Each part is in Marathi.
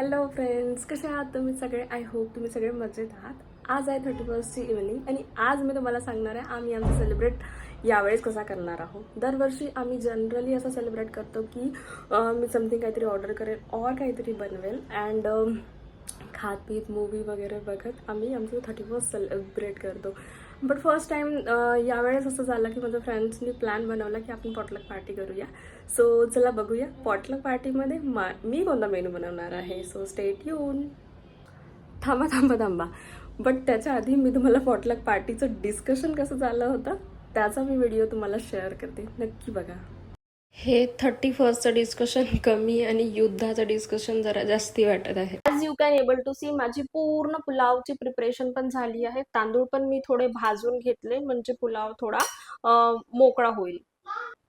हॅलो फ्रेंड्स कसे आहात तुम्ही सगळे? आय होप तुम्ही सगळे मजेत आहात. आज आहे थर्टी फर्स्टची इव्हनिंग आणि आज मी तुम्हाला सांगणार आहे आम्ही आमचा सेलिब्रेट यावेळेस कसा करणार आहोत. दरवर्षी आम्ही जनरली असं सेलिब्रेट करतो की मी समथिंग काहीतरी ऑर्डर करेल ऑर काहीतरी बनवेल अँड खात पीत मूवी वगैरे बघत आम्ही आमचं थर्टी फर्स्ट सेलिब्रेट करतो. बट फर्स्ट टाईम यावेळेस असं झालं की माझ्या फ्रेंड्सनी प्लॅन बनवला की आपण पॉटलक पार्टी करूया. सो चला बघूया. पॉटलक पार्टीमध्ये मा मी कोणता मेनू बनवणार आहे? सो स्टेट येऊन थांबा थांबा थांबा. बट त्याच्या आधी मी तुम्हाला पॉटलक पार्टीचं डिस्कशन कसं झालं होतं त्याचा मी व्हिडिओ तुम्हाला शेअर करते. नक्की बघा. हे थर्टी फर्स्टचं डिस्कशन कमी आणि युद्धाचं डिस्कशन जरा जास्ती वाटत आहे. आज you can able to see माझी पूर्ण पुलावची प्रिपरेशन पण झाली आहे. तांदूळ पण मी थोडे भाजून घेतले म्हणजे पुलाव थोडा मोकळा होईल.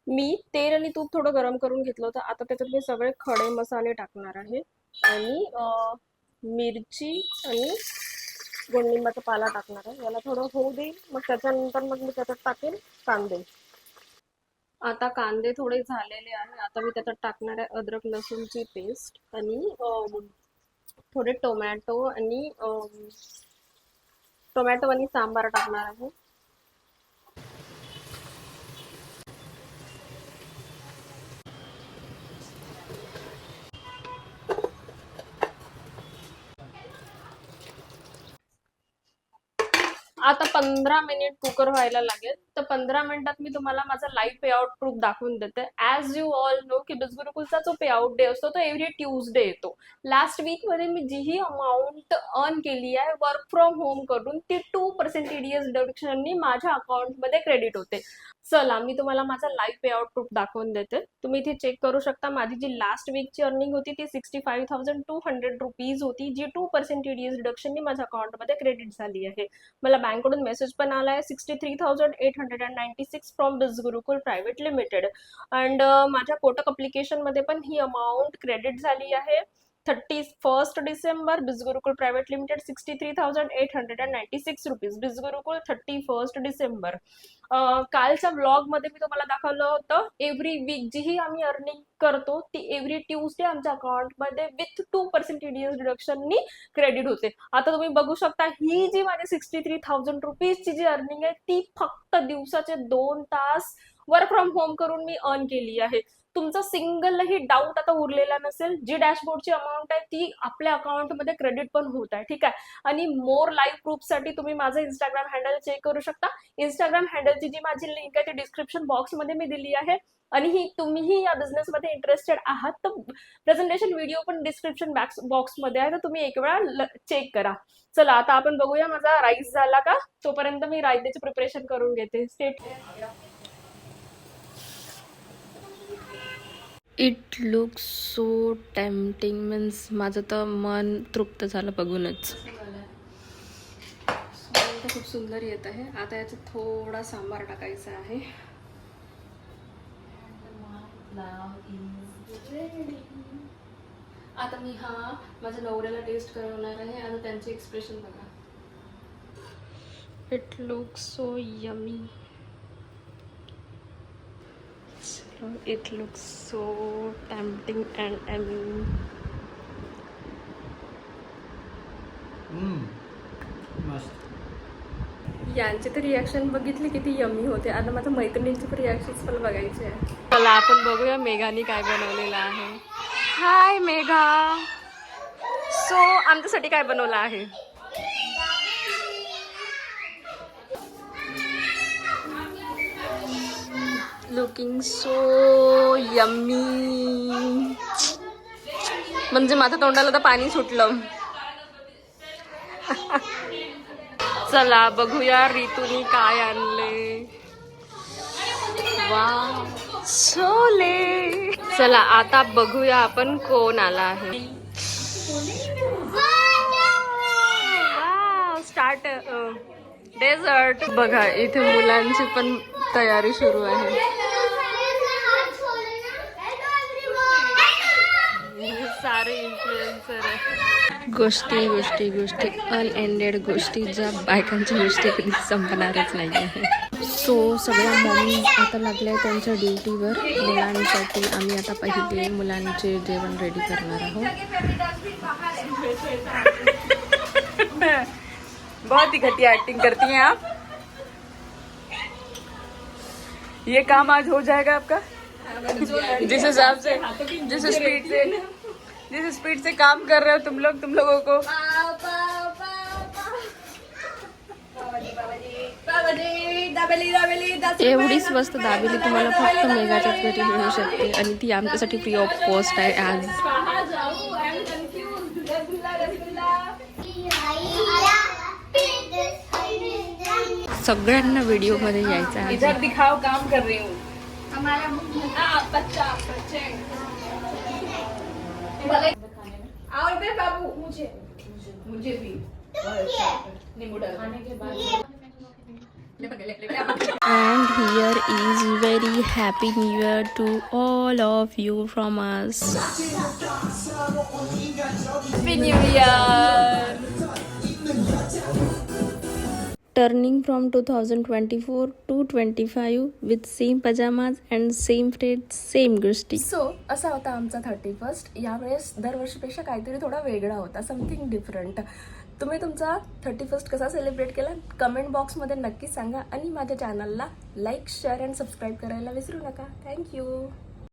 मी तेल आणि तूप थोडं गरम करून घेतलं होतं. आता त्याच्यात मी सगळे खडे मसाले टाकणार आहे. आणि मिरची आणि गोंडिंबाचा पाला टाकणार आहे. याला थोडं होऊ देईल मग त्याच्यानंतर मग मी त्याच्यात टाकेल कांदे. आता कांदे थोडे झालेले आहे. आता मी त्याच्यात टाकणार आहे अद्रक लसूणची पेस्ट आणि अम, थोडे टोमॅटो आणि टोमॅटो आणि सांबार टाकणार आहे. आता पंधरा मिनिट कुकर व्हायला लागेल. तर पंधरा मिनिटात मी तुम्हाला माझा लाईव्ह पेआउट प्रूफ दाखवून देते. ॲज यू ऑल नो की बिजगुरुकुलचा जो पेआउट डे असतो तो एव्हरी ट्यूजडे येतो. लास्ट वीकमध्ये मी जीही अमाऊंट अर्न केली आहे वर्क फ्रॉम होम करून ती टू पर्सेंट टीडीएस डिडक्शननी माझ्या अकाउंटमध्ये क्रेडिट होते. चला मी तुम्हाला माझा लाईव्ह पेआउट प्रूफ दाखवून देते. तुम्ही इथे चेक करू शकता माझी जी लास्ट वीकची अर्निंग होती ती sixty five thousand two hundred rupees होती जी टू पर्सेंट टीडीएस डिडक्शननी माझ्या अकाउंटमध्ये क्रेडिट झाली आहे. मला बँक बँककडून मेसेज पण आला आहे sixty three thousand eight hundred and ninety six from Biz Gurukul private limited and माझ्या कोटक अप्लिकेशनमध्ये पण ही अमाऊंट क्रेडिट झाली आहे. Thirty first December Bizgurukul private limited sixty three thousand eight hundred and ninety six rupees Bizgurukul thirty first December कालच्या ब्लॉगमध्ये मी तुम्हाला दाखवलं होतं एव्हरी वीक जीही आम्ही अर्निंग करतो ती एव्हरी ट्यूजडे आमच्या अकाउंटमध्ये विथ टू पर्सेंट टीडीएस डिडक्शननी क्रेडिट होते. आता तुम्ही बघू शकता ही जी माझी सिक्स्टी थ्री थाउजंड रुपीजची जी अर्निंग आहे ती फक्त दिवसाचे दोन तास वर्क फ्रॉम होम करून मी अर्न केली आहे. तुमचा सिंगलही डाऊट आता उरलेला नसेल. जी डॅशबोर्डची अमाऊंट आहे ती आपल्या अकाउंटमध्ये क्रेडिट पण होत आहे. ठीक आहे? आणि मोर लाईव्ह प्रूफसाठी तुम्ही माझं इंस्टाग्राम हँडल चेक करू शकता. इंस्टाग्राम हँडलची जी माझी लिंक आहे ती डिस्क्रिप्शन बॉक्समध्ये मी दिली आहे. आणि ही तुम्हीही या बिझनेसमध्ये इंटरेस्टेड आहात तर प्रेझेंटेशन व्हिडिओ पण डिस्क्रिप्शन बॉक्समध्ये आहे. तर तुम्ही एक वेळा चेक करा. चला आता आपण बघूया माझा राईस झाला का? तोपर्यंत मी रायतेचे प्रिपरेशन करून घेते. State it look so tempting means माझं तर मन तृप्त झालं बघूनच. खूप सुंदर येत आहे. आता याच्यात थोडा सांबार टाकायचा आहे. आता मी हा माझ्या नवऱ्याला टेस्ट करवणार आहे आता त्यांचे एक्सप्रेशन बघा. It look so yummy it look so tempting and yummy मस्त. यांचे तर रिॲक्शन बघितली किती यमी होते. आता माझ्या मैत्रिणींची पण रिॲक्शन पण बघायची आहे. चला आपण बघूया मेघाने काय बनवलेलं आहे. हाय मेघा. सो आमच्यासाठी काय बनवलं आहे? लुकिंग सो यम्मी म्हणजे माझ्या तोंडाला तर पाणी सुटलं. चला बघूया रितूनी काय आणले. वा छोले चला आता बघूया आपण कोण आला आहे. स्टार्ट डेझर्ट बघा इथे मुलांची पण तयारी सुरू आहे. सारे इन्फ्लुएन्सर आहे गोष्टी गोष्टी गोष्टी. अनएंडेड गोष्टी ज्या बायकांच्या गोष्टी कधी संपणारच नाही आहे सो सगळ्या मॉमी आता लागल्या त्यांच्या ड्युटीवर मुलांसाठी आम्ही आता पहिले मुलांचे जेवण रेडी करणार आहोत. बहुत ही घटिया एक्टिंग करती हैं आप. ये काम आज हो जाएगा आपका? जिस हिसाब से जिस स्पीड से. जिस स्पीड से काम कर रहे हो तुम लोग तुम लोगों को। एवढीच वस्तू दाबेली तुम्हाला फक्त मेघाच्याच घरी मिळू शकते. आणि ती आमच्यासाठी फ्री ऑफ़ कॉस्ट आहे आज. सगळ्यांना व्हिडिओ मध्ये यायचं आहे. इधर दिखाओ काम कर रही हूँ। और बाबू मुझे मुझे भी नींबू डाल And here is very happy new year to all of you from us. Happy New Year! Turning from 2024 to 25 with same pajamas and same fits, same गोष्टी सो असा होता आमचा थर्टी फर्स्ट यावेळेस दरवर्षीपेक्षा काहीतरी थोडा वेगळा होता समथिंग डिफरंट तुम्ही तुमचा थर्टी फर्स्ट कसा सेलिब्रेट केला? कमेंट बॉक्समध्ये नक्की सांगा आणि माझ्या चॅनलला लाईक शेअर अँड सबस्क्राईब करायला विसरू नका. थँक्यू